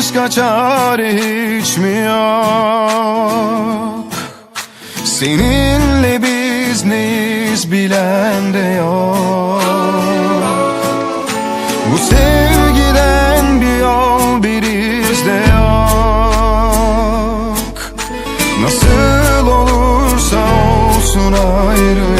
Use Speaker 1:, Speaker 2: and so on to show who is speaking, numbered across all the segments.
Speaker 1: başka çare hiç mi yok? Seninle biz neyiz bilen de yok. Bu sevgiden bir yol bir iz de yok. Nasıl olursa olsun ayrı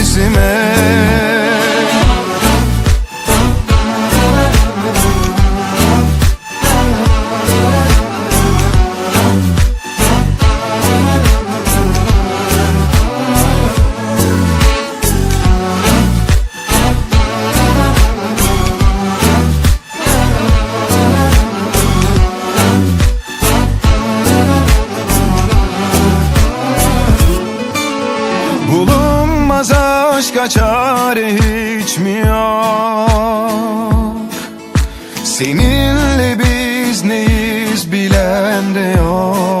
Speaker 1: aşka çare hiç mi yok? Seninle biz neyiz bilen de yok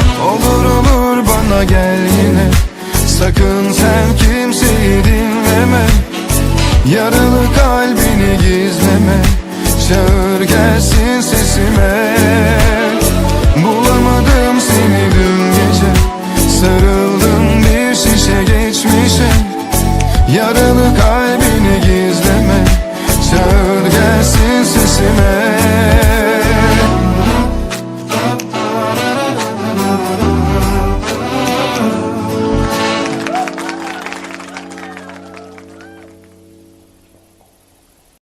Speaker 1: Yaralı kalbini gizleme Çağır gelsin sesime. Bulamadım seni dün gece Sarıldım bir şişe geçmişe. Yaralı kalbini